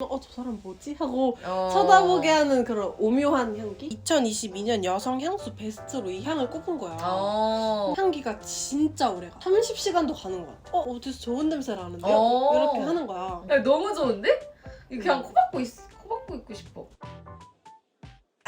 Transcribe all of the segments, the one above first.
어 저 사람 뭐지? 하고 어. 쳐다보게 하는 그런 오묘한 향기? 2022년 여성 향수 베스트로 이 향을 꼽은 거야. 어. 향기가 진짜 오래가. 30시간도 가는 거야. 어, 어디서 좋은 냄새를 나는데요? 어. 이렇게 하는 거야. 야, 너무 좋은데? 그냥 음. 코 박고 있, 코 박고 있고 싶어.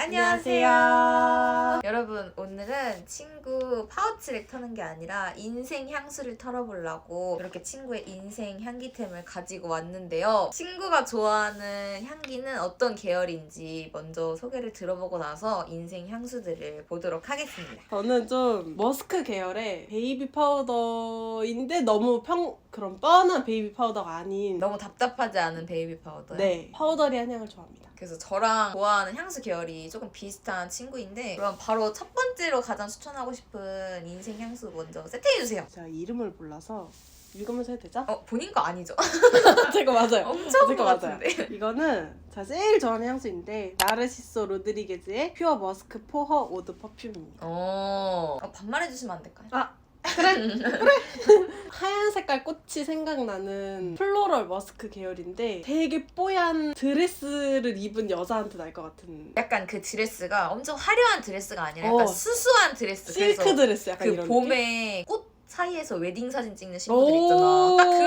안녕하세요. 여러분 오늘은 친구 파우치를 터는 게 아니라 인생 향수를 털어보려고 이렇게 친구의 인생 향기템을 가지고 왔는데요. 친구가 좋아하는 향기는 어떤 계열인지 먼저 소개를 들어보고 나서 인생 향수들을 보도록 하겠습니다. 저는 좀 머스크 계열의 베이비 파우더인데 너무 평 그런 뻔한 베이비 파우더가 아닌 너무 답답하지 않은 베이비 파우더. 네 파우더리한 향을 좋아합니다. 그래서 저랑 좋아하는 향수 계열이 조금 비슷한 친구인데 그럼 바로 첫 번째로 가장 추천하고 싶은 인생 향수 먼저 세팅해주세요. 제가 이름을 몰라서 읽으면서 해도 되죠? 어 본인 거 아니죠? 제가 맞아요. 엄청 맞아요. 같은데. 이거는 제가 제일 좋아하는 향수인데 나르시소 로드리게즈의 퓨어 머스크 포허 오드 퍼퓸입니다. 어, 어 반말해주시면 안 될까요? 아 그래 그래 하얀 색깔 꽃이 생각나는 플로럴 머스크 계열인데 되게 뽀얀 드레스를 입은 여자한테 날 것 같은 약간 그 드레스가 엄청 화려한 드레스가 아니라 약간 어. 수수한 드레스. 실크 그래서 드레스 약간 그 이런 봄에 꽃 사이에서 웨딩 사진 찍는 신부들 오. 있잖아. 딱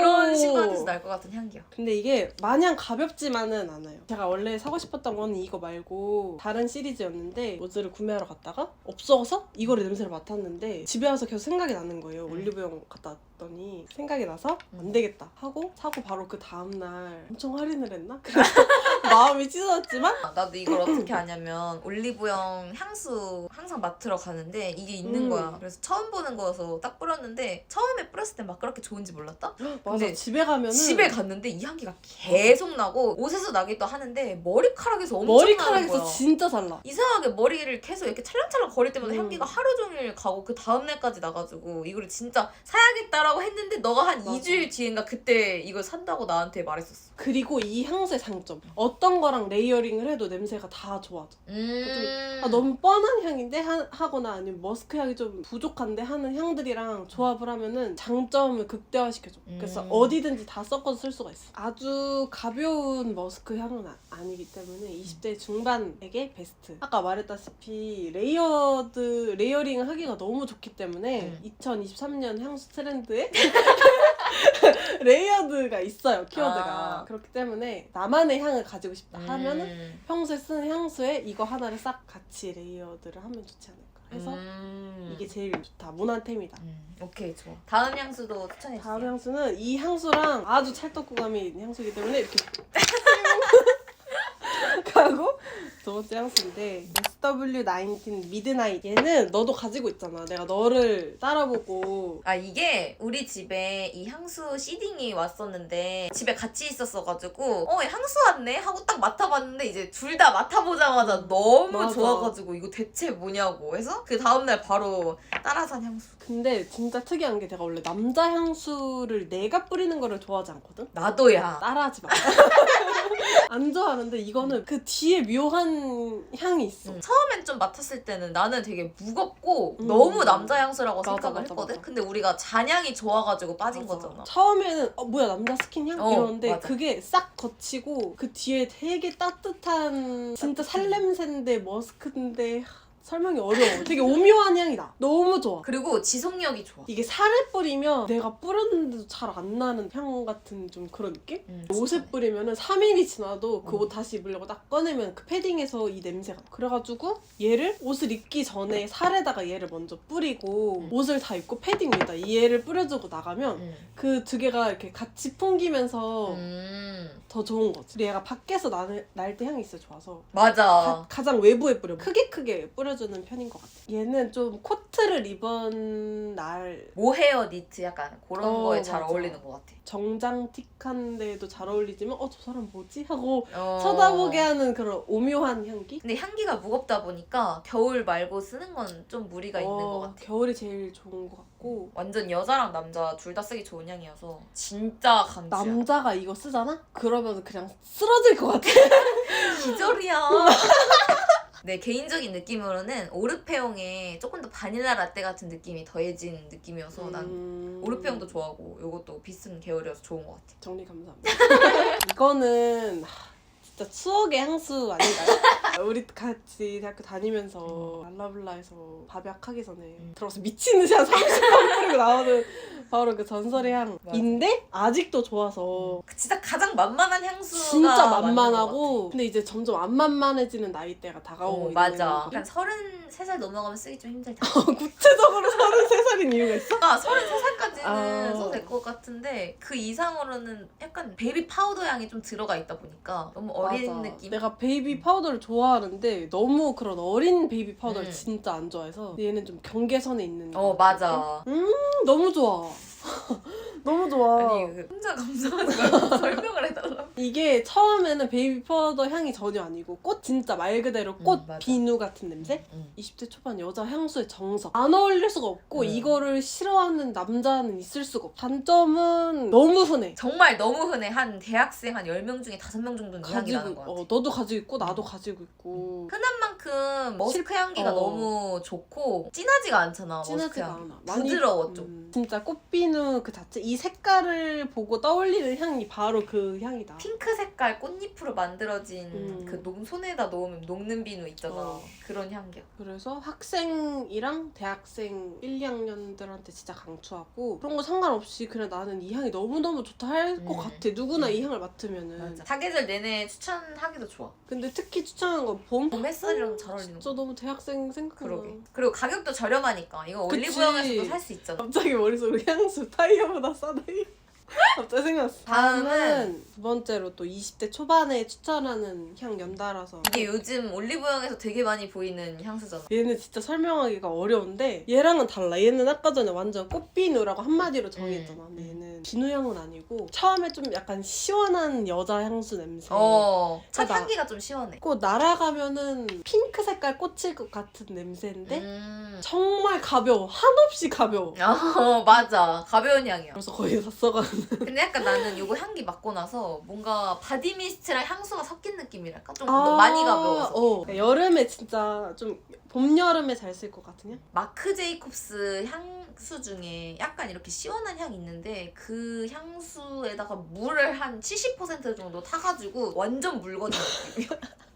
날것 같은 향기야. 근데 이게 마냥 가볍지만은 않아요. 제가 원래 사고 싶었던 거는 이거 말고 다른 시리즈였는데 모즈를 구매하러 갔다가 없어서 이거를 냄새를 맡았는데 집에 와서 계속 생각이 나는 거예요. 음. 올리브영 갔다 왔더니 생각이 나서 음. 안 되겠다 하고 사고 바로 그 다음날 엄청 할인을 했나? 그래서 마음이 찢어졌지만 아, 나도 이걸 어떻게 하냐면 올리브영 향수 항상 맡으러 가는데 이게 있는 음. 거야. 그래서 처음 보는 거여서 딱 뿌렸는데 처음에 뿌렸을 때 막 그렇게 좋은지 몰랐다? 맞아 근데 집에 가면은 집에 갔는데 이 향기가 계속 나고 옷에서 나기도 하는데 머리카락에서 엄청 나는 머리카락에서 거야. 진짜 달라. 이상하게 머리를 계속 이렇게 찰랑찰랑 거릴 때마다 음. 향기가 하루 종일 가고 그 다음날까지 나가지고 이거를 진짜 사야겠다 라고 했는데 너가 한 맞아. 2주일 뒤인가 그때 이걸 산다고 나한테 말했었어. 그리고 이 향수의 장점 어떤 거랑 레이어링을 해도 냄새가 다 좋아져. 음. 아, 너무 뻔한 향인데 하, 하거나 아니면 머스크 향이 좀 부족한데 하는 향들이랑 조합을 하면은 장점을 극대화시켜줘. 그래서 음. 어디든지 다 섞어서 쓸 수가 있어. 아주 가벼운 머스크 향은 아, 니기 때문에 20대 중반에게 베스트. 아까 말했다시피 레이어드 레이어링을 하기가 너무 좋기 때문에 음. 2023년 향수 트렌드 에 레이어드가 있어요 키워드가 아. 그렇기 때문에 나만의 향을 가지고 싶다 하면 은 음. 평소에 쓰는 향수에 이거 하나를 싹 같이 레이어드를 하면 좋지 않을까 해서 음. 이게 제일 좋다 무난템이다 음, 오케이 좋아. 다음 향수도 추천해 주세요. 다음 향수는 이 향수랑 아주 찰떡궁합이 있는 향수이기 때문에 이렇게 가고 두 번째 향수인데 SW19 미드나잇 얘는 너도 가지고 있잖아. 내가 너를 따라보고. 아 이게 우리 집에 이 향수 시딩이 왔었는데 집에 같이 있었어가지고 어 향수 왔네? 하고 딱 맡아봤는데 이제 둘 다 맡아보자마자 너무 맞아. 좋아가지고 이거 대체 뭐냐고 해서 그 다음날 바로 따라 산 향수 근데 진짜 특이한 게 내가 원래 남자 향수를 내가 뿌리는 거를 좋아하지 않거든 나도야 따라하지 마. 안 좋아하는데 이거는 그 뒤에 묘한 향이 있어. 음, 처음엔 좀 맡았을 때는 나는 되게 무겁고 음. 너무 남자 향수라고 맞아, 생각을 맞아, 했거든 맞아. 근데 우리가 잔향이 좋아가지고 빠진 맞아. 거잖아 처음에는 어 뭐야 남자 스킨 향 어, 이러는데 맞아. 그게 싹 거치고 그 뒤에 되게 따뜻한 진짜 살냄새인데 머스크인데 하, 설명이 어려워. 되게 오묘한 향이 나. 너무 좋아. 그리고 지속력이 좋아 이게 살에 뿌리면 내가 뿌렸는데도 잘 안 나는 향 같은 좀 그런 느낌? 음, 옷에 진짜. 뿌리면 은 3일이 지나도 그 음. 옷 다시 입으려고 딱 꺼내면 그 패딩에서 이 냄새가 나. 그래가지고 얘를 옷을 입기 전에 살에다가 얘를 먼저 뿌리고 음. 옷을 다 입고 패딩 위에다 이 얘를 뿌려주고 나가면 음. 그 두 개가 이렇게 같이 풍기면서 음. 더 좋은 거지. 얘가 밖에서 날 때 향이 있어 좋아서 맞아 가, 장 외부에 뿌려 크게 크게 뿌려 주는 편인 것 같아. 얘는 좀 코트를 입은 날 모헤어 니트 약간 그런 어, 거에 잘 맞아. 어울리는 것 같아. 정장 틱한 데도 잘 어울리지만 어 저 사람 뭐지 하고 어. 쳐다보게 하는 그런 오묘한 향기. 근데 향기가 무겁다 보니까 겨울 말고 쓰는 건 좀 무리가 있는 어, 것 같아. 겨울이 제일 좋은 것 같고 완전 여자랑 남자 둘 다 쓰기 좋은 향이어서 진짜 강추야. 남자가 이거 쓰잖아? 그러면 그냥 쓰러질 것 같아. 기절이야. 내 개인적인 느낌으로는 오르페옹의 조금 더 바닐라 라떼 같은 느낌이 더해진 느낌이어서 난 음. 오르페옹도 좋아하고 이것도 비슷한 계열이어서 좋은 것 같아. 정리 감사합니다. 이거는 하, 진짜 추억의 향수 아닌가요? 우리 같이 대학교 다니면서 알라블라에서 밥약하기 전에 음. 들어가서 미친 듯이 한 30번 뿌리고 나오는 바로 그 전설의 향인데 아직도 좋아서 그 진짜 가장 만만한 향수가 진짜 만만하고 근데 이제 점점 안 만만해지는 나이대가. 다가오고 어, 있는 맞아. 약간 33살 넘어가면 쓰기 좀 힘들다. 구체적으로 33살인 이유가 있어? 아, 33살까지는 아. 써도 될 것 같은데 그 이상으로는 약간 베이비 파우더 향이 좀 들어가 있다 보니까 너무 어린 맞아. 느낌? 내가 베이비 파우더를 좋아하는데 너무 그런 어린 베이비 파우더를 음. 진짜 안 좋아해서 얘는 좀 경계선에 있는 어것 맞아. 음, 너무 좋아. 너무 좋아. 아니 그 혼자 감상하지 말고 설명을 해달라. 이게 처음에는 베이비 파우더 향이 전혀 아니고 꽃 진짜 말 그대로 꽃 음, 맞아. 비누 같은 냄새? 응. 20대 초반 여자 향수의 정석. 안 어울릴 수가 없고 음. 이거를 싫어하는 남자는 있을 수가 없고 단점은 너무 흔해. 정말 너무 흔해. 한 대학생 한 10명 중에 5명 정도는 이 향이 나는 가지고 것 같아. 어, 너도 가지고 있고 나도 가지고 있고 흔한 만큼 머스크 향기가 어. 너무 좋고 진하지가 않잖아. 머스크 진하지가 향기. 않아. 많이- 부드러워 좀. 음, 진짜 꽃비누 그 자체 이 색깔을 보고 떠올리는 향이 바로 그 향이다. 핑크 색깔 꽃잎으로 만들어진 음. 그 녹, 손에다 놓으면 녹는 비누 있잖아. 어. 그런 향기야. 그래서 학생이랑 대학생 1, 2학년들한테 진짜 강추하고 그런 거 상관없이 그냥 나는 이 향이 너무너무 좋다 할 것 음. 같아. 누구나 음. 이 향을 맡으면은. 맞아. 사계절 내내 추천하기도 좋아. 근데 특히 추천하는 건 봄. 봄 햇살이랑 잘 어울리는 진짜 거. 너무 대학생 생각나. 그러게. 그리고 가격도 저렴하니까 이거 그치. 올리브영에서도 살 수 있잖아. 갑자기 머릿속에 향수 타이어보다 싸네. 갑자기 생각났어. 다음은 두 번째로 또 20대 초반에 추천하는 향 연달아서 이게 요즘 올리브영에서 되게 많이 보이는 향수잖아. 얘는 진짜 설명하기가 어려운데 얘랑은 달라. 얘는 아까 전에 완전 꽃비누라고 한마디로 정의했잖아. 음. 근데 얘는 비누향은 아니고 처음에 좀 약간 시원한 여자 향수 냄새. 어. 첫 나- 향기가 좀 시원해. 꼭 날아가면은 핑크 색깔 꽃일 것 같은 냄새인데 음. 정말 가벼워. 한없이 가벼워. 어 맞아. 가벼운 향이야. 그래서 거의 다 써가는. 근데 약간 나는 이거 향기 맡고 나서 뭔가 바디 미스트랑 향수가 섞인 느낌이랄까? 좀 아, 많이 가벼워서. 어. 여름에 진짜 좀 봄 여름에 잘 쓸 것 같은 향? 마크 제이콥스 향수 중에 약간 이렇게 시원한 향이 있는데 그 향수에다가 물을 한 70% 정도 타가지고 완전 묽어진 느낌이야.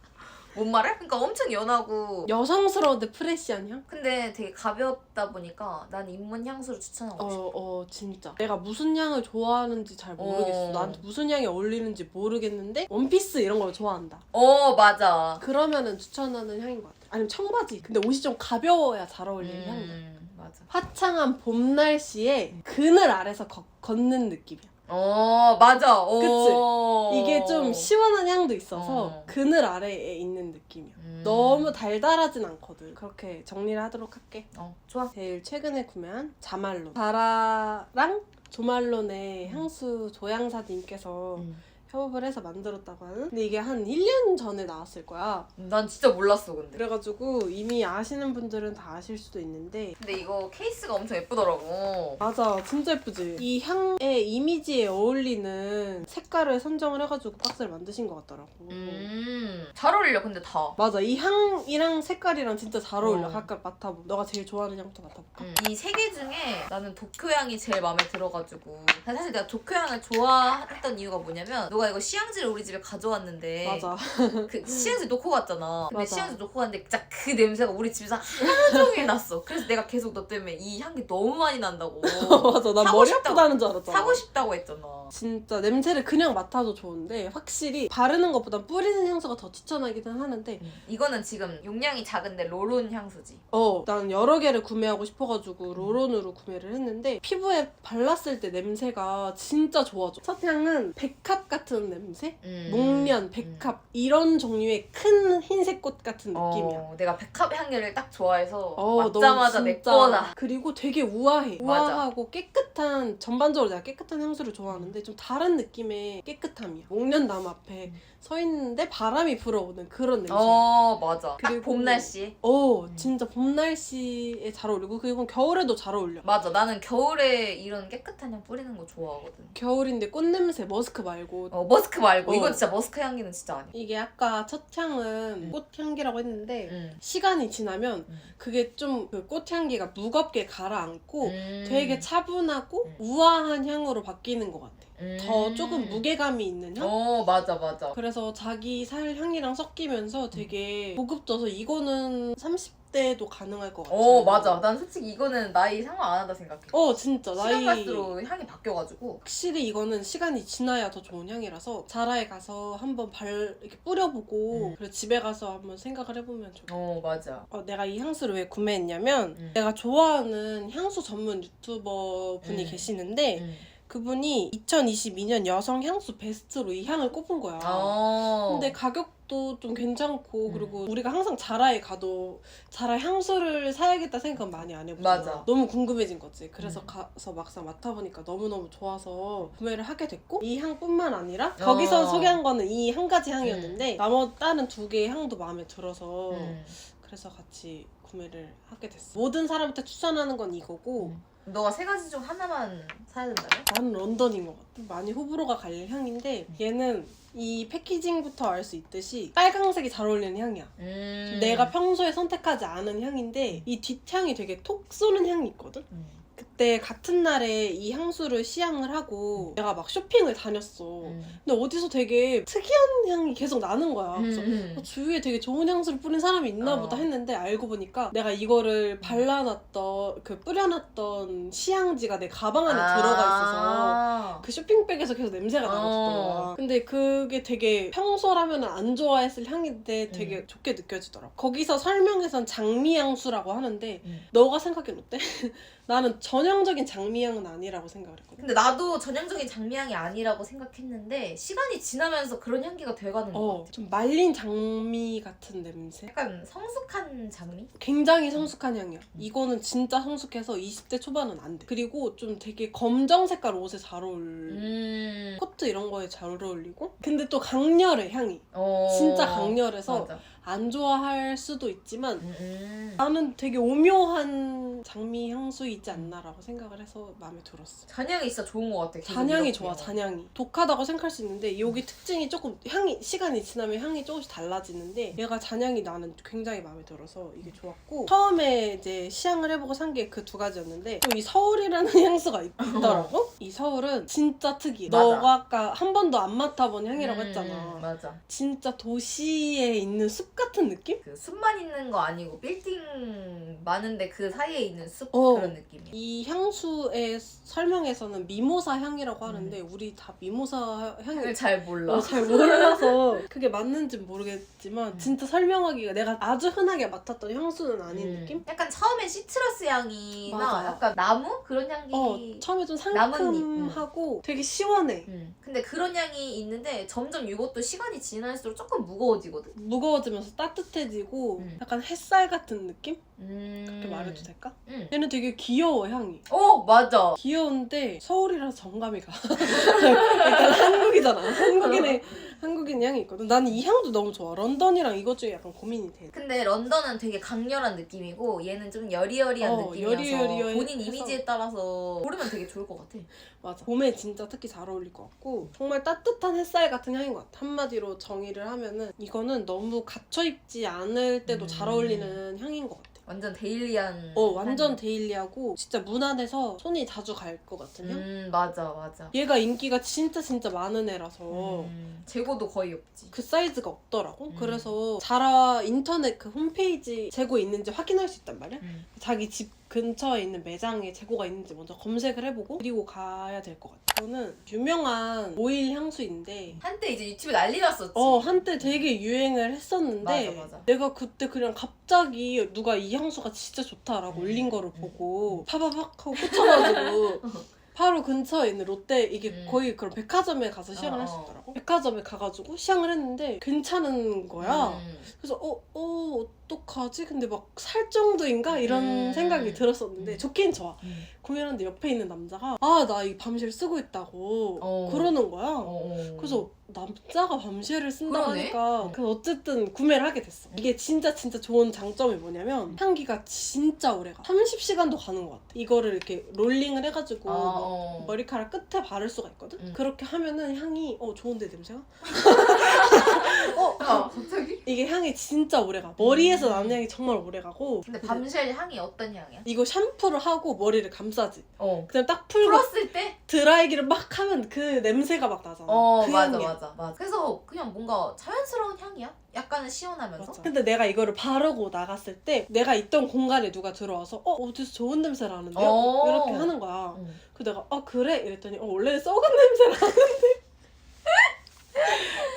뭔 말해? 그러니까 엄청 연하고 여성스러운데 프레시한 향? 근데 되게 가볍다 보니까 난 입문 향수를 추천하고 싶어. 어, 어, 진짜. 내가 무슨 향을 좋아하는지 잘 모르겠어. 어. 나한테 무슨 향이 어울리는지 모르겠는데, 원피스 이런 걸 좋아한다. 어 맞아. 그러면은 추천하는 향인 것 같아. 아니면 청바지. 근데 옷이 좀 가벼워야 잘 어울리는 향이야. 음, 맞아. 화창한 봄 날씨에 그늘 아래서 걷, 걷는 느낌이야. 어 맞아. 어. 그치? 이게 좀 시원한 향도 있어서 어. 그늘 아래에 있는 느낌이야. 음. 너무 달달하진 않거든. 그렇게 정리를 하도록 할게. 어 좋아. 제일 최근에 구매한 자말론. 자라랑 조말론의 음. 향수 조향사님께서 음. 협업을 해서 만들었다고 하는? 근데 이게 한 1년 전에 나왔을 거야. 난 진짜 몰랐어 근데. 그래가지고 이미 아시는 분들은 다 아실 수도 있는데 근데 이거 케이스가 엄청 예쁘더라고. 맞아 진짜 예쁘지 이 향의 이미지에 어울리는 색깔을 선정을 해가지고 박스를 만드신 것 같더라고 음. 잘 어울려 근데 다. 맞아 이 향이랑 색깔이랑 진짜 잘 어울려 어. 각각 맡아보 너가 제일 좋아하는 향부터 맡아볼까? 음. 이세 개 중에 나는 도쿄향이 제일 마음에 들어가지고 사실 내가 도쿄향을 좋아했던 이유가 뭐냐면 너가 이거 시향지를 우리 집에 가져왔는데. 맞아. 그 시향지 놓고 갔잖아. 근데 맞아. 시향지 놓고 갔는데 진짜 그 냄새가 우리 집에서 하루 종일 났어. 그래서 내가 계속 너 때문에 이 향기 너무 많이 난다고. 맞아. 난 사고 머리 싶다고. 아프다는 줄 알았잖아. 사고 싶다고 했잖아. 진짜 냄새를 그냥 맡아도 좋은데 확실히 바르는 것보다 뿌리는 향수가 더 추천하기는 하는데 이거는 지금 용량이 작은데 로론 향수지. 어, 난 여러 개를 구매하고 싶어가지고 로론으로 구매를 했는데 피부에 발랐을 때 냄새가 진짜 좋아져. 첫 향은 백합 같은 냄새? 음. 목련, 백합 이런 종류의 큰 흰색 꽃 같은 느낌이야. 어, 내가 백합 향기를 딱 좋아해서 어, 맡자마자 너무 내 진짜- 거다 그리고 되게 우아해. 맞아. 우아하고 깨끗한 전반적으로 내가 깨끗한 향수를 좋아하는데 좀 다른 느낌의 깨끗함이야. 목련나무 앞에 서 있는데 바람이 불어오는 그런 냄새야. 어 맞아 딱 그리고- 봄 날씨 어, 음. 진짜 봄 날씨에 잘 어울리고 그리고 겨울에도 잘 어울려. 맞아 나는 겨울에 이런 깨끗한 향 뿌리는 거 좋아하거든 겨울인데 꽃 냄새 머스크 말고 어 머스크 말고 어. 이거 진짜 머스크 향기는 진짜 아니야 이게 아까 첫 향은 음. 꽃향기라고 했는데 음. 시간이 지나면 음. 그게 좀 그 꽃향기가 무겁게 가라앉고 음. 되게 차분하고 음. 우아한 향으로 바뀌는 것 같아. 더 조금 무게감이 있는 향? 음. 어 맞아 맞아. 그래서 자기 살 향이랑 섞이면서 되게 고급져서 이거는 30 대도 가능할 것 같아. 어 맞아. 난 솔직히 이거는 나이 상관 안 한다 생각해. 어 진짜 시간 나이 갈수록 향이 바뀌어가지고. 확실히 이거는 시간이 지나야 더 좋은 향이라서 자라에 가서 한번 발 이렇게 뿌려보고 음. 그리고 집에 가서 한번 생각을 해보면 좋겠다. 어 맞아. 어, 내가 이 향수를 왜 구매했냐면 음. 내가 좋아하는 향수 전문 유튜버 분이 음. 계시는데 음. 그분이 2022년 여성 향수 베스트로 이 향을 꼽은 거야. 어. 근데 가격도 좀 괜찮고 음. 그리고 우리가 항상 자라에 가도 자라 향수를 사야겠다 생각은 많이 안 해보잖아. 맞아. 너무 궁금해진 거지. 그래서 음. 가서 막상 맡아보니까 너무너무 좋아서 구매를 하게 됐고 이 향뿐만 아니라 거기서 어. 소개한 거는 이 한 가지 향이었는데 나머지 다른 두 개의 향도 마음에 들어서 음. 그래서 같이 구매를 하게 됐어. 모든 사람한테 추천하는 건 이거고 음. 너가 세 가지 중 하나만 사야 된다면? 나는 런던인 것 같아. 많이 호불호가 갈릴 향인데 음. 얘는 이 패키징부터 알 수 있듯이 빨강색이 잘 어울리는 향이야. 음. 내가 평소에 선택하지 않은 향인데 이 뒷향이 되게 톡 쏘는 향이 있거든? 음. 그때 같은 날에 이 향수를 시향을 하고 내가 막 쇼핑을 다녔어. 음. 근데 어디서 되게 특이한 향이 계속 나는 거야. 그래서 음. 어, 주위에 되게 좋은 향수를 뿌린 사람이 있나 어. 보다 했는데 알고 보니까 내가 이거를 발라놨던 그 뿌려놨던 시향지가 내 가방 안에 들어가 있어서 아. 그 쇼핑백에서 계속 냄새가 어. 나더라고. 근데 그게 되게 평소라면 안 좋아했을 향인데 되게 음. 좋게 느껴지더라고. 거기서 설명에선 장미향수라고 하는데 음. 너가 생각엔 어때? 나는 전형적인 장미향은 아니라고 생각을 했거든. 근데 나도 전형적인 장미향이 아니라고 생각했는데 시간이 지나면서 그런 향기가 돼가는 것 어, 같아. 좀 말린 장미 같은 냄새? 약간 성숙한 장미? 굉장히 성숙한 향이야. 음. 이거는 진짜 성숙해서 20대 초반은 안 돼. 그리고 좀 되게 검정 색깔 옷에 잘 어울려. 음. 코트 이런 거에 잘 어울리고. 근데 또 강렬해, 향이. 어. 진짜 강렬해서 맞아. 안 좋아할 수도 있지만 음, 음. 나는 되게 오묘한 장미 향수이지 않나라고 생각을 해서 마음에 들었어. 잔향이 진짜 좋은 것 같아. 잔향이 이렇게. 좋아, 잔향이. 독하다고 생각할 수 있는데 여기 특징이 조금 향이 시간이 지나면 향이 조금씩 달라지는데 얘가 잔향이 나는 굉장히 마음에 들어서 이게 좋았고 처음에 이제 시향을 해보고 산 게 그 두 가지였는데 또 이 서울이라는 향수가 있- 있더라고. 이 서울은 진짜 특이해. 맞아. 너가 아까 한 번도 안 맡아본 향이라고 음, 했잖아. 음, 맞아. 진짜 도시에 있는 숲 같은 느낌? 그 숲만 있는 거 아니고 빌딩 많은데 그 사이에 있는 숲 어. 그런 느낌이야. 이 향수의 설명에서는 미모사 향이라고 하는데 우리 다 미모사 향이 잘 몰라. 어, 잘 몰라서 그게 맞는지 모르겠지만 음. 진짜 설명하기가 내가 아주 흔하게 맡았던 향수는 아닌 음. 느낌? 약간 처음에 시트러스 향이나 맞아. 약간 나무 그런 향기. 어 처음에 좀 나뭇잎, 상큼하고 되게 시원해 음. 근데 그런 향이 있는데 점점 이것도 시간이 지날수록 조금 무거워지거든. 무거워지면서 따뜻해지고 음. 약간 햇살 같은 느낌? 음. 그렇게 말해도 될까? 음. 얘는 되게 귀여워 향이 어 맞아. 귀여운데 서울이라서 정감이 가 일단 한국이잖아 한국인의 한국인 향이 있거든 나는 이 향도 너무 좋아 런던이랑 이것 중에 약간 고민이 돼 근데 런던은 되게 강렬한 느낌이고 얘는 좀 여리여리한 어, 느낌이어서 여리여리해서. 본인 이미지에 따라서 고르면 되게 좋을 것 같아. 맞아. 봄에 진짜 특히 잘 어울릴 것 같고 정말 따뜻한 햇살 같은 향인 것 같아. 한마디로 정의를 하면은 이거는 너무 갇혀 입지 않을 때도 잘 음. 어울리는 향인 것 같아. 완전 데일리한. 어 완전 향. 데일리하고 진짜 무난해서 손이 자주 갈 것 같은 향. 음 맞아 맞아. 얘가 인기가 진짜 진짜 많은 애라서 음, 재고도 거의 없지. 그 사이즈가 없더라고. 음. 그래서 자라 인터넷 그 홈페이지 재고 있는지 확인할 수 있단 말이야. 음. 자기 집 근처에 있는 매장에 재고가 있는지 먼저 검색을 해보고 그리고 가야 될 것 같아. 이거는 유명한 오일 향수인데 한때 이제 유튜브 난리 났었지. 어 한때 되게 유행을 했었는데 맞아, 맞아. 내가 그때 그냥 갑자기 누가 이 향수가 진짜 좋다라고 음, 올린 거를 음, 보고 파바박 하고 꽂혀가지고 바로 근처에 있는 롯데 이게 음. 거의 그런 백화점에 가서 시향을 어, 할수 어. 있더라고 백화점에 가가지고 시향을 했는데 괜찮은 거야 음. 그래서 어, 어 어떡하지? 근데 막 살 정도인가? 이런 음. 생각이 들었었는데 음. 좋긴 좋아 음. 고민하는데 옆에 있는 남자가 아 나 이 밤실 쓰고 있다고 어. 그러는 거야 어, 어. 그래서 남자가 쓴다고 그러네. 하니까 어. 그 어쨌든 구매를 하게 됐어. 이게 진짜 진짜 좋은 장점이 뭐냐면 향기가 진짜 오래가. 30시간도 가는 것 같아. 이거를 이렇게 롤링을 해가지고 어, 뭐 어. 머리카락 끝에 바를 수가 있거든. 음. 그렇게 하면은 향이 어 좋은데 냄새가? 어, 갑자기? 이게 향이 진짜 오래가. 머리에서 음. 나는 향이 정말 오래가고. 근데 밤쉘 향이 어떤 향이야? 이거 샴푸를 하고 머리를 감싸지. 어. 그냥 딱 풀고 풀었을 때? 드라이기를 막 하면 그 냄새가 막 나잖아. 어 그 맞아 향이야. 맞아 맞아. 그래서 그냥 뭔가 자연스러운 향이야. 약간은 시원하면서. 맞아. 근데 내가 이거를 바르고 나갔을 때 내가 있던 공간에 누가 들어와서 어 어디서 좋은 냄새 나는데요? 어. 이렇게 하는 거야. 응. 그 내가 아 그래 이랬더니 어 원래 썩은 냄새 나는데.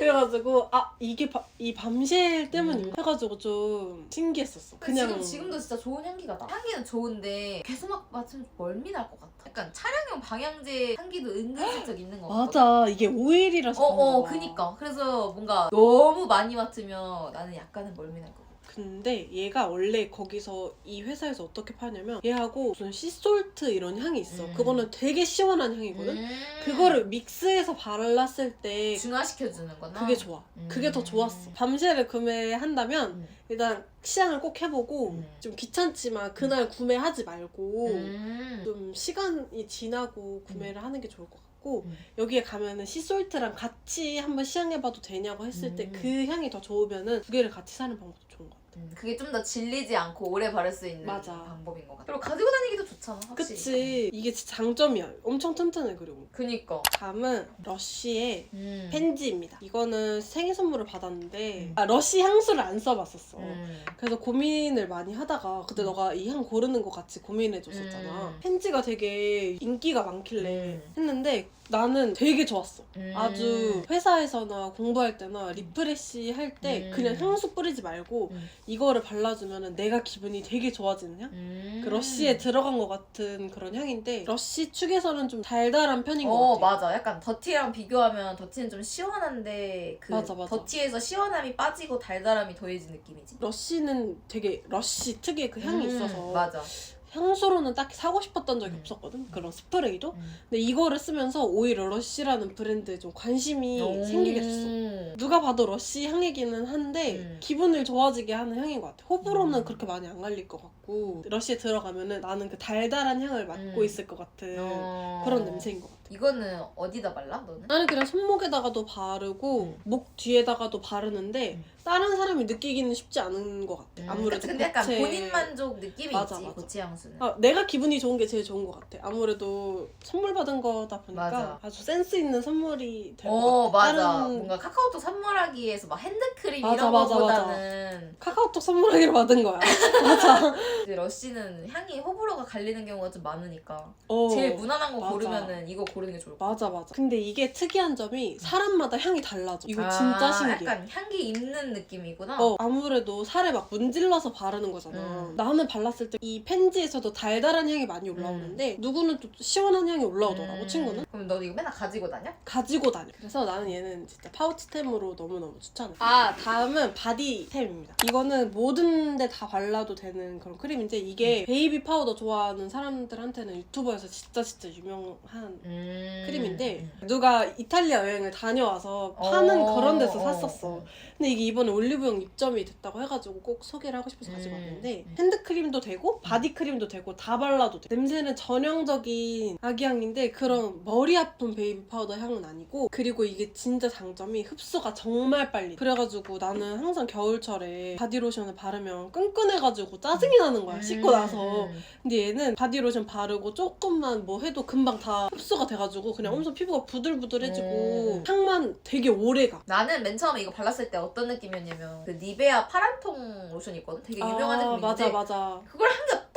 그래가지고 아 이게 바, 이 밤쉘 때문인가 음. 해가지고 좀 신기했었어. 그냥 그냥 지금 지금도 진짜 좋은 향기가 나. 향기는 좋은데 계속 막 맡으면 좀 멀미 날 것 같아. 약간 차량용 방향제 향기도 은근슬쩍 있는 거 같아. 맞아 이게 오일이라서 어, 어, 봐. 그니까. 그래서 뭔가 너무 많이 맡으면 나는 약간은 멀미 날 것 같아. 근데 얘가 원래 거기서 이 회사에서 어떻게 파냐면 얘하고 무슨 시솔트 이런 향이 있어. 음. 그거는 되게 시원한 향이거든. 음. 그거를 믹스해서 발랐을 때 중화시켜주는 거나. 그게 좋아. 그게 더 음. 좋았어. 밤새를 구매한다면 음. 일단 시향을 꼭 해보고 음. 좀 귀찮지만 그날 구매하지 말고 음. 좀 시간이 지나고 구매를 하는 게 좋을 것 같고 음. 여기에 가면은 시솔트랑 같이 한번 시향해봐도 되냐고 했을 때 음. 그 향이 더 좋으면은 두 개를 같이 사는 방법도 좋은 것 같아. 음, 그게 좀 더 질리지 않고 오래 바를 수 있는 맞아. 방법인 것 같아. 그리고 가지고 다니기도 좋잖아, 확실히. 그치 이게 진짜 장점이야. 엄청 튼튼해 그리고. 그니까. 다음은 러쉬의 음. 펜지입니다. 이거는 생일 선물을 받았는데 음. 아 러쉬 향수를 안 써봤었어. 음. 그래서 고민을 많이 하다가 그때 음. 너가 이 향 고르는 거 같이 고민해줬었잖아. 음. 펜지가 되게 인기가 많길래 음. 했는데 나는 되게 좋았어. 음. 아주 회사에서나 공부할 때나 리프레시 할 때 음. 그냥 향수 뿌리지 말고 음. 이거를 발라주면 내가 기분이 되게 좋아지는 향? 음. 그 러쉬에 들어간 것 같은 그런 향인데 러쉬 축에서는 좀 달달한 편인 것 어 같아. 맞아 약간 더티랑 비교하면 더티는 좀 시원한데 그 맞아, 맞아. 더티에서 시원함이 빠지고 달달함이 더해진 느낌이지 러쉬는 되게 러쉬 특유의 그 향이 음, 있어서 맞아 향수로는 딱히 사고 싶었던 적이 음. 없었거든 그런 스프레이도 음. 근데 이거를 쓰면서 오히려 러쉬라는 브랜드에 좀 관심이 오. 생기게 됐어 누가 봐도 러쉬 향이기는 한데 음. 기분을 좋아지게 하는 향인 것 같아 호불호는 음. 그렇게 많이 안 갈릴 것 같고 러쉬에 들어가면은 나는 그 달달한 향을 맡고 음. 있을 것 같은 어. 그런 냄새인 것 같아 이거는 어디다 발라 너는? 나는 그냥 손목에다가도 바르고 음. 목 뒤에다가도 바르는데 음. 다른 사람이 느끼기는 쉽지 않은 것 같아 아무래도 그치, 근데 약간 고체- 본인 만족 느낌이 맞아, 있지 맞아. 고체 향수는 아, 내가 기분이 좋은 게 제일 좋은 것 같아. 아무래도 선물 받은 거다 보니까 맞아. 아주 센스 있는 선물이 될것어 같아. 맞아 다른 뭔가 카카오톡 선물하기에서 막 핸드크림 맞아, 이런 맞아, 거보다는 카카오톡 선물하기로 받은 거야. 맞아. 러쉬는 향이 호불호가 갈리는 경우가 좀 많으니까 어, 제일 무난한 거 맞아. 고르면은 이거 고르 는 게 좋을 것 같아 맞아 맞아. 근데 이게 특이한 점이 사람마다 향이 달라져. 이거 진짜 아, 신기해. 약간 향기 있는 느낌이구나 어, 아무래도 살에 막 문질러서 바르는 거잖아. 음. 나는 발랐을 때 이 펜지에서도 달달한 향이 많이 올라오는데 누구는 또 시원한 향이 올라오더라고 음. 친구는. 그럼 너 이거 맨날 가지고 다녀? 가지고 다녀. 그래서 나는 얘는 진짜 파우치템으로 너무너무 추천해. 아, 다음은 바디템입니다. 이거는 모든 데 다 발라도 되는 그런 크림인데 이게 베이비 파우더 좋아하는 사람들한테는 유튜버에서 진짜 진짜 유명한 음. 크림인데 누가 이탈리아 여행을 다녀와서 파는 어, 그런 데서 어, 샀었어. 어. 근데 이게 이번에 올리브영 입점이 됐다고 해가지고 꼭 소개를 하고 싶어서 가지고 음. 왔는데 음. 핸드크림도 되고 바디크림도 되고 다 발라도 돼. 냄새는 전형적인 아기향인데 그런 머리 아픈 베이비 파우더 향은 아니고 그리고 이게 진짜 장점이 흡수가 정말 빨리. 그래가지고 나는 항상 겨울철에 바디로션을 바르면 끈끈해가지고 짜증이 나는 거야 씻고 나서. 음. 근데 얘는 바디로션 바르고 조금만 뭐 해도 금방 다 흡수가 돼가지고 그냥 음. 엄청 피부가 부들부들해지고 음. 향만 되게 오래 가. 나는 맨 처음에 이거 발랐을 때 어떤 느낌이었냐면 그 니베아 파란통 로션 있거든? 되게 유명한 아, 제품인데 맞아 맞아. 그걸 향기가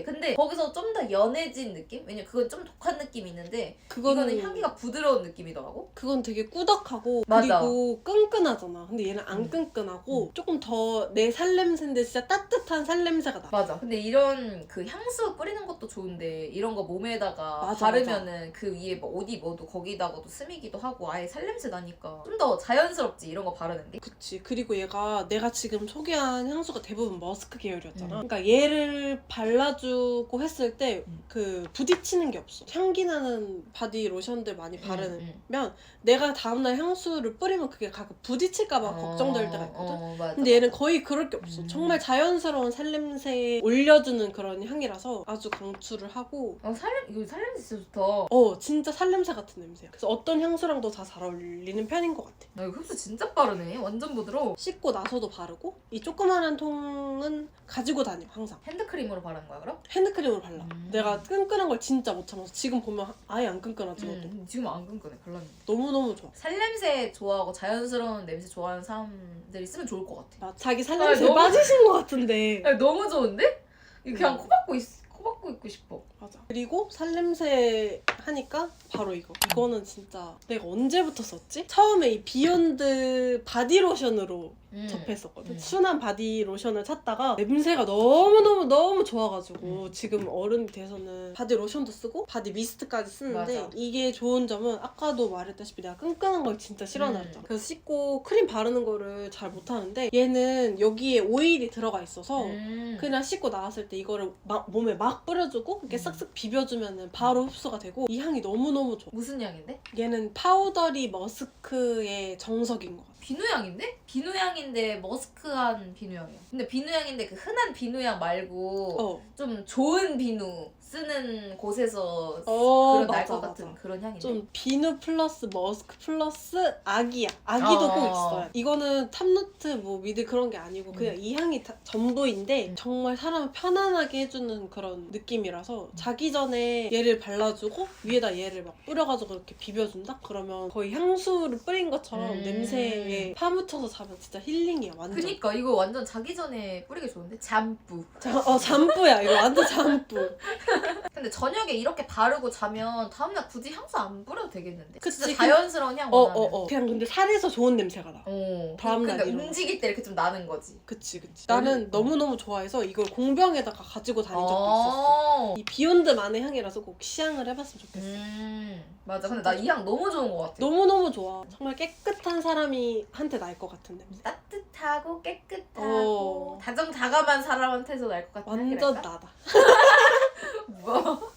똑같아 근데 거기서 좀 더 연해진 느낌? 왜냐면 그건 좀 독한 느낌이 있는데 그거는 이거는 향기가 부드러운 느낌이더라고 그건 되게 꾸덕하고 맞아. 그리고 끈끈하잖아. 근데 얘는 안 음. 끈끈하고 조금 더 내 살냄새인데 진짜 따뜻한 살냄새가 나. 맞아 근데 이런 그 향수 뿌리는 것도 좋은데 이런 거 몸에다가 맞아, 바르면은 그 위에 뭐 어디 뭐도 거기다가도 스미기도 하고 아예 살냄새 나니까 좀 더 자연스럽지 이런 거 바르는 게 그치. 그리고 얘가 내가 지금 소개한 향수가 대부분 머스크 계열이었잖아. 음. 그러니까 얘를 발라주면 발라주고 했을 때 음. 그 부딪히는 게 없어. 향기 나는 바디 로션들 많이 음, 바르면 내가 다음날 향수를 뿌리면 그게 가끔 부딪힐까봐 걱정될 때가 있거든. 어, 맞아. 근데 얘는 거의 그럴 게 없어. 음. 정말 자연스러운 살냄새에 올려주는 그런 향이라서 아주 강추를 하고 어, 살냄 이거 살냄새 진짜 좋다. 어 진짜 살냄새 같은 냄새야. 그래서 어떤 향수랑도 다 잘 어울리는 편인 것 같아. 나 이거 흡수 진짜 빠르네. 완전 부드러워. 씻고 나서도 바르고 이 조그마한 통은 가지고 다녀 항상. 핸드크림으로 바른 거야 그럼? 핸드크림으로 발라. 음. 내가 끈끈한 걸 진짜 못 참아서 지금 보면 아예 안 끈끈하지 너도. 음, 지금 안 끈끈해. 발랐는데. 너무 너무 좋아. 살냄새 좋아하고 자연스러운 냄새 좋아하는 사람들이 쓰면 좋을 것 같아. 나 자기 살냄새 아, 너무- 빠지신 것 같은데. 야, 너무 좋은데? 이거 그냥 음. 코 박고 있, 코 박고 있고 싶어. 맞아. 그리고 살냄새 하니까 바로 이거. 이거는 진짜 내가 언제부터 썼지? 처음에 이 비욘드 바디 로션으로 음. 접했었거든. 음. 순한 바디 로션을 찾다가 냄새가 너무너무 너무 좋아가지고 음. 지금 어른이 돼서는 바디 로션도 쓰고 바디 미스트까지 쓰는데 맞아. 이게 좋은 점은 아까도 말했다시피 내가 끈끈한 걸 진짜 싫어하잖아. 음. 그래서 씻고 크림 바르는 거를 잘 못하는데 얘는 여기에 오일이 들어가 있어서 음. 그냥 씻고 나왔을 때 이거를 막 몸에 막 뿌려주고 이렇게 음. 싹싹 비벼주면 바로 흡수가 되고 이 향이 너무너무 좋아. 무슨 향인데? 얘는 파우더리 머스크의 정석인 것 같아. 비누향인데? 비누향인데 머스크한 비누향이야. 근데 비누향인데 그 흔한 비누향 말고 어. 좀 좋은 비누 쓰는 곳에서 어, 그런 날 맞아, 것 같은 맞아. 그런 향인데. 좀 비누 플러스 머스크 플러스 아기야. 아기도 어. 꼭 있어요. 이거는 탑노트 뭐 미드 그런 게 아니고 그냥 음. 이 향이 다- 전부인데 음. 정말 사람을 편안하게 해주는 그런 느낌이라서 자기 전에 얘를 발라주고 위에다 얘를 막 뿌려가지고 이렇게 비벼준다? 그러면 거의 향수를 뿌린 것처럼 음. 냄새에 파묻혀서 자면 진짜 힐링이야 완전. 그니까 이거 완전 자기 전에 뿌리기 좋은데? 잠뿌. 자, 어 잠뿌야 이거 완전 잠뿌. 근데 저녁에 이렇게 바르고 자면 다음날 굳이 향수 안 뿌려도 되겠는데? 그치, 진짜 그- 자연스러운 향 어 원하면. 어 어. 그냥 근데 살에서 좋은 냄새가 나. 어. 다음날 그러니까 일어나. 움직일 때 이렇게 좀 나는 거지. 그치 그치. 나는 어. 너무너무 좋아해서 이걸 공병에다가 가지고 다닌 적도 있었어. 어. 이 비욘드만의 향이라서 꼭 시향을 해봤으면 좋겠어. 음. 맞아. 근데 나 이 향 너무 좋은 것 같아. 너무너무 좋아. 정말 깨끗한 사람이 한테 날 것 같은 냄새. 따뜻하고 깨끗하고 어. 다정다감한 사람한테서 날 것 같은 완전 향기랄까? 나다. 뭐.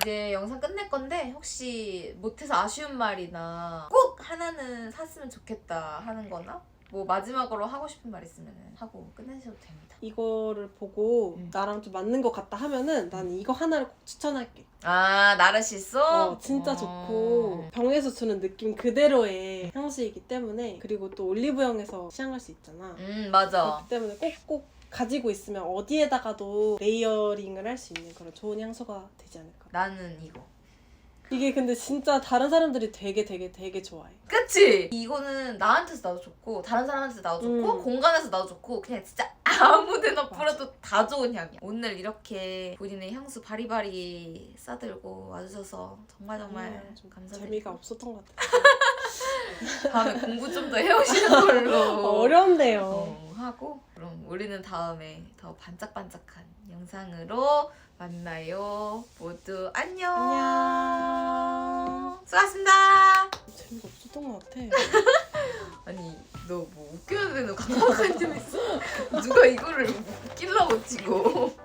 이제 영상 끝낼 건데 혹시 못해서 아쉬운 말이나 꼭 하나는 샀으면 좋겠다 하는 거나 뭐 마지막으로 하고 싶은 말 있으면 하고 끝내셔도 됩니다. 이거를 보고 음. 나랑 좀 맞는 것 같다 하면은 난 이거 하나를 꼭 추천할게. 아 나르시소? 어, 진짜 어. 좋고 병에서 주는 느낌 그대로의 향수이기 때문에 그리고 또 올리브영에서 시향할 수 있잖아. 음 맞아. 그렇기 때문에 꼭꼭 가지고 있으면 어디에다가도 레이어링을 할 수 있는 그런 좋은 향수가 되지 않을까. 나는 이거. 이게 근데 진짜 다른 사람들이 되게 되게 되게 좋아해. 그치? 이거는 나한테서 나도 좋고 다른 사람한테서 나도 좋고 음. 공간에서 나도 좋고 그냥 진짜 아무데나. 뿌려도 다 좋은 향이야 오늘 이렇게 본인의 향수 바리바리 싸들고 와주셔서 정말 정말 좀 감사드립니다 재미가 없었던 것 같아. 다음에 공부 좀 더 해오시는 걸로 어려운데요. 어, 하고 그럼 우리는 다음에 더 반짝반짝한 영상으로 만나요 모두 안녕 안녕. 수고하셨습니다 재미가 없었던 것 같아. 아니 너 뭐 웃겨야 되는 강박관념 있어? 누가 이거를 웃기려고 찍어